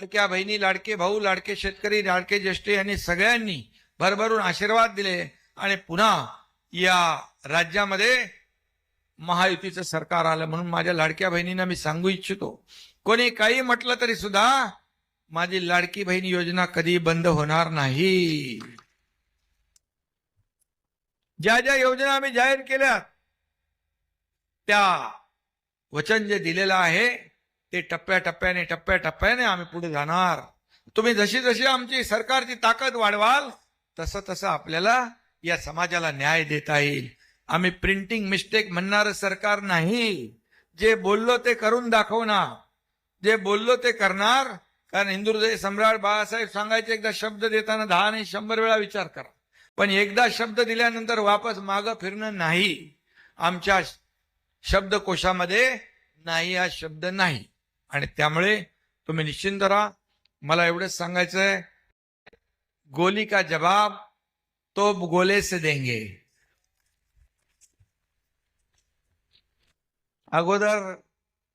लाडक्या बहिणी लाडके भाऊ लाडके शेतकरी लाडके ज्येष्ठ यांनी सगळ्यांनी भरभरून आशीर्वाद दिले आणि पुन्हा या राज्यामध्ये महायुतीचं सरकार आलं म्हणून माझ्या लाडक्या बहिणींना मी सांगू इच्छितो. कोणी काही म्हटलं तरी सुद्धा माझी लाडकी बहीण योजना कधी बंद होणार नाही. ज्या ज्या योजना आम्ही जाहीर केल्या त्या वचन जे दिलेलं आहे ते टप्प्याटप्प्याने टप्प्याटप्प्याने आम्ही पुढे जाणार. तुम्ही जशी जशी आमची सरकारची ताकद वाढवाल तसं तसं आपल्याला या समाजाला न्याय देता येईल. आम्ही प्रिंटिंग मिस्टेक म्हणणारं सरकार नाही. जे बोललो ते करून दाखवणार. जे बोललो ते करणार. कारण हिंदुहृदय सम्राट बाळासाहेब सांगायचे एकदा शब्द देताना दहा आणि शंभर वेळा विचार करा. पण एकदा शब्द दिल्यानंतर वापस मागं फिरणं नाही. आमच्या शब्दकोशामध्ये नाही हा शब्द नाही. आणि त्यामुळे तुम्ही निश्चिंत राहा. मला एवढंच सांगायचं आहे गोली का जवाब तो गोले से देंगे. अगोदर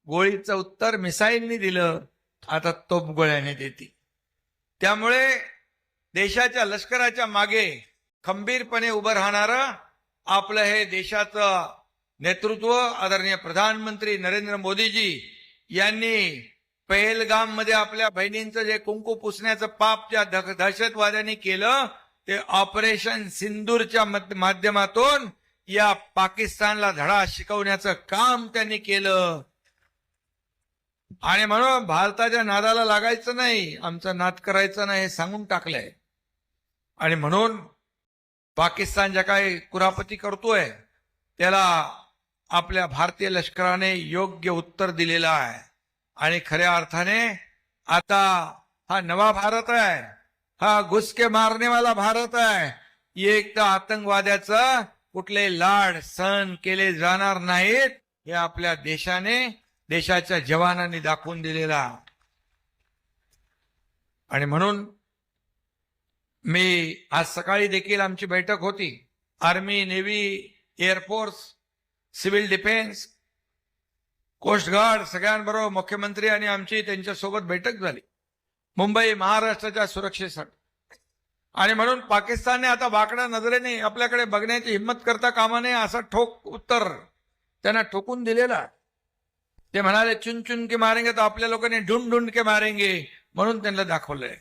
गोळीचं उत्तर मिसाईलनी दिलं आता तोप गोळ्याने देते. त्यामुळे देशाच्या लष्कराच्या मागे खंबीरपणे उभं राहणारं आपलं हे देशाचं नेतृत्व आदरणीय प्रधानमंत्री नरेंद्र मोदीजी यांनी पहलगाममध्ये आपल्या बहिणींचं जे कुंकू पुसण्याचं पाप ज्या दहशतवाद्यांनी केलं ते ऑपरेशन सिंदूरच्या माध्यमातून या पाकिस्तानला धडा शिकवण्याचं काम त्यांनी केलं. आणि म्हणून भारताच्या नादाला लागायचं नाही आमचा नाद करायचा नाही हे सांगून टाकलंय. आणि म्हणून पाकिस्तान ज्या काही कुरापती करतोय त्याला आपल्या भारतीय लष्कराने योग्य उत्तर दिलेलं आहे. आणि खऱ्या अर्थाने आता हा नवा भारत आहे. हा घुसके मारने वाला भारत आहे. एक तर आतंकवाद्याचं कुठले लाड सहन केले जाणार नाहीत हे आपल्या देशाने देशाच्या जवानांनी दाखवून दिलेला आणि म्हणून मी आज सकाळी देखील आमची बैठक होती. Army navy air force civil defence coast guard सगळ्यांबरोबर मुख्यमंत्री आणि आमची त्यांच्यासोबत बैठक झाली. मुंबई महाराष्ट्राच्या सुरक्षेसाठी. आणि म्हणून पाकिस्तानने आता वाकड्या नजरेने आपल्याकडे बघण्याची हिंमत करता कामा नये असं ठोक उत्तर त्यांना ठोकून दिलेला. ते म्हणाले चुन चुन के मारेंगे तर आपल्या लोकांनी ढूंढ ढूंढ के मारेंगे म्हणून त्यांना दाखवलंय.